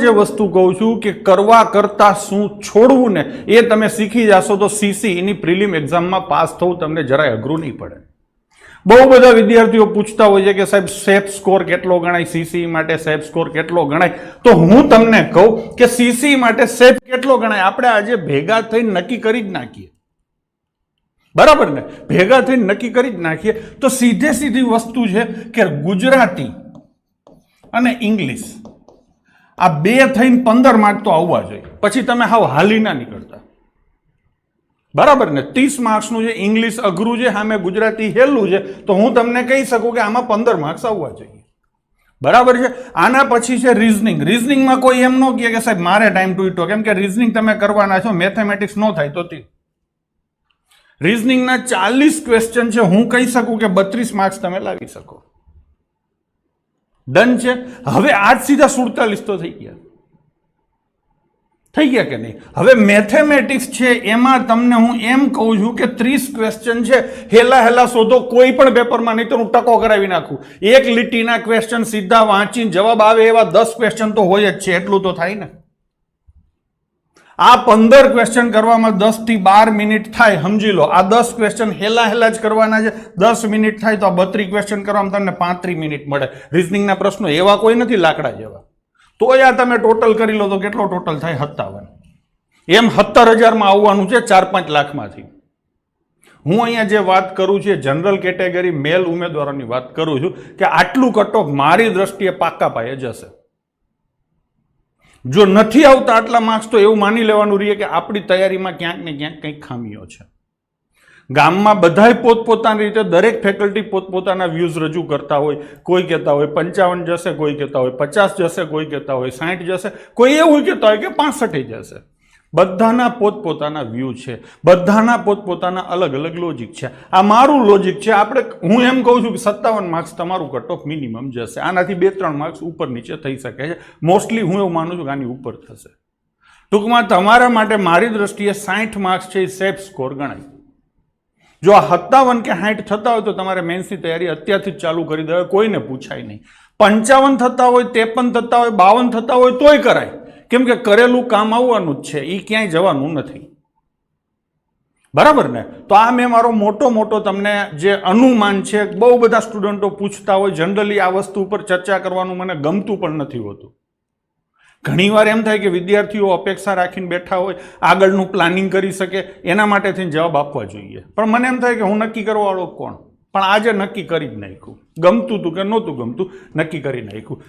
જે વસ્તુ કહું છું કે કરવા કરતાં શું છોડવું ને એ તમે શીખી જશો તો સીસી એની પ્રિલિમ એક્ઝામમાં પાસ થવું તમને જરાય અઘરું નહીં પડે. બહુ બધા વિદ્યાર્થીઓ પૂછતા હોય છે કે સાહેબ, સેફ સ્કોર કેટલો ગણાય? સીસી માટે સેફ સ્કોર કેટલો ગણાય? તો હું તમને કહું કે સીસી માટે સેફ કેટલો ગણાય? આપણે આજે ભેગા થઈને નક્કી કરી જ નાખીએ. બરાબર ને? ભેગા થઈને નક્કી કરી જ નાખીએ. તો સીધે સીધી વસ્તુ છે કે ગુજરાતી અને ઇંગ્લિશ આ બે થઈને પંદર માર્ક તો આવવા જોઈએ. પછી તમે હાવ હાલી ના નીકળતા. બરાબર ને? ત્રીસ માર્ક્સનું જે ઇંગ્લિશ અઘરું છે, સામે ગુજરાતી હેલું છે, તો હું તમને કહી શકું કે આમાં પંદર માર્ક્સ આવવા જોઈએ. બરાબર છે? આના પછી છે રીઝનિંગ રીઝનિંગમાં કોઈ એમ ન કહે કે સાહેબ, મારે ટાઈમ ટુ ઇટો કેમ કે રીઝનિંગ તમે કરવાના છો મેથેમેટિક્સ ન થાય તો તે. રીઝનિંગના ચાલીસ ક્વેશ્ચન છે, હું કહી શકું કે બત્રીસ માર્ક્સ તમે લાવી શકો. ડન છે? હવે આજ સીધા સુડતાલીસ તો થઈ ગયા. થઈ ગયા કે નહીં? હવે મેથેમેટિક્સ છે, એમાં તમને હું એમ કહું છું કે ત્રીસ ક્વેશ્ચન છે, હેલા હેલા શોધો, કોઈ પણ પેપરમાં નહીં તો હું ટકો કરાવી નાખું. એક લીટીના ક્વેશ્ચન સીધા વાંચીને જવાબ આવે એવા દસ ક્વેશ્ચન તો હોય જ છે, એટલું તો થાય ને. આ પંદર ક્વેશ્ચન કરવામાં દસથી બાર મિનિટ થાય, સમજી લો. આ દસ ક્વેશ્ચન હેલા હેલા જ કરવાના છે. દસ મિનિટ થાય તો આ બત્રીસ ક્વેશ્ચન કરવામાં તમને પાંત્રીસ મિનિટ મળે. રિઝનિંગના પ્રશ્નો એવા કોઈ નથી, લાકડા જેવા. તો યા તમે ટોટલ કરી લો તો કેટલો ટોટલ થાય? સત્તાવન. એમ સત્તર હજારમાં આવવાનું છે ચાર પાંચ લાખમાંથી. હું અહીંયા જે વાત કરું છું, એ જનરલ કેટેગરી મેલ ઉમેદવારોની વાત કરું છું કે આટલું કટઓફ મારી દ્રષ્ટિએ પાક્કા પાયે જશે. જો નથી આવતા આટલા માર્ક્સ તો એવું માની લેવાનું રહીએ કે આપણી તૈયારીમાં ક્યાંક ને ક્યાંક કંઈક ખામીઓ છે. ગામમાં બધાય પોતપોતાની રીતે દરેક ફેકલ્ટી પોતપોતાના વ્યૂઝ રજૂ કરતા હોય, કોઈ કહેતા હોય પંચાવન જશે, કોઈ કહેતા હોય પચાસ જશે, કોઈ કહેતા હોય સાઠ જશે, કોઈ એવું કહેતા હોય કે પાસઠે જશે. બધાના પોતપોતાના વ્યૂ છે. બધાના પોતપોતાના અલગ અલગ લોજિક છે. આ મારું લોજિક છે. આપણે હું એમ કહું છું કે સત્તાવન માર્ક્સ તમારું કટ ઓફ મિનિમમ જશે આનાથી બે ત્રણ માર્ક્સ ઉપર નીચે થઈ શકે છે. મોસ્ટલી હું એવું માનું છું કે આની ઉપર થશે. ટૂંકમાં તમારા માટે મારી દ્રષ્ટિએ સાઠ માર્ક્સ છે એ સેફ સ્કોર ગણાય. જો આ સત્તાવન કે સાઠ થતા હોય તો તમારે મેન્સની તૈયારી અત્યારથી જ ચાલુ કરી દેવાય. કોઈને પૂછાય નહીં. પંચાવન થતા હોય, ત્રેપન થતા હોય, બાવન થતા હોય તોય કરાય. કેમ કે કરેલું કામ આવવાનું જ છે એ ક્યાંય જવાનું નથી. બરાબર ને? તો આ મેં મારો મોટો મોટો તમને જે અનુમાન છે, બહુ બધા સ્ટુડન્ટો પૂછતા હોય, જનરલી આ વસ્તુ ઉપર ચર્ચા કરવાનું મને ગમતું પણ નથી હોતું. ઘણીવાર એમ થાય કે વિદ્યાર્થીઓ અપેક્ષા રાખીને બેઠા હોય, આગળનું પ્લાનિંગ કરી શકે, એના માટે થઈને જવાબ આપવા જોઈએ. પણ મને એમ થાય કે હું નક્કી કરવાવાળો કોણ? પણ આજે નક્કી કરી જ નાખ્યું. ગમતું હતું કે નહોતું ગમતું, નક્કી કરી નાખ્યું.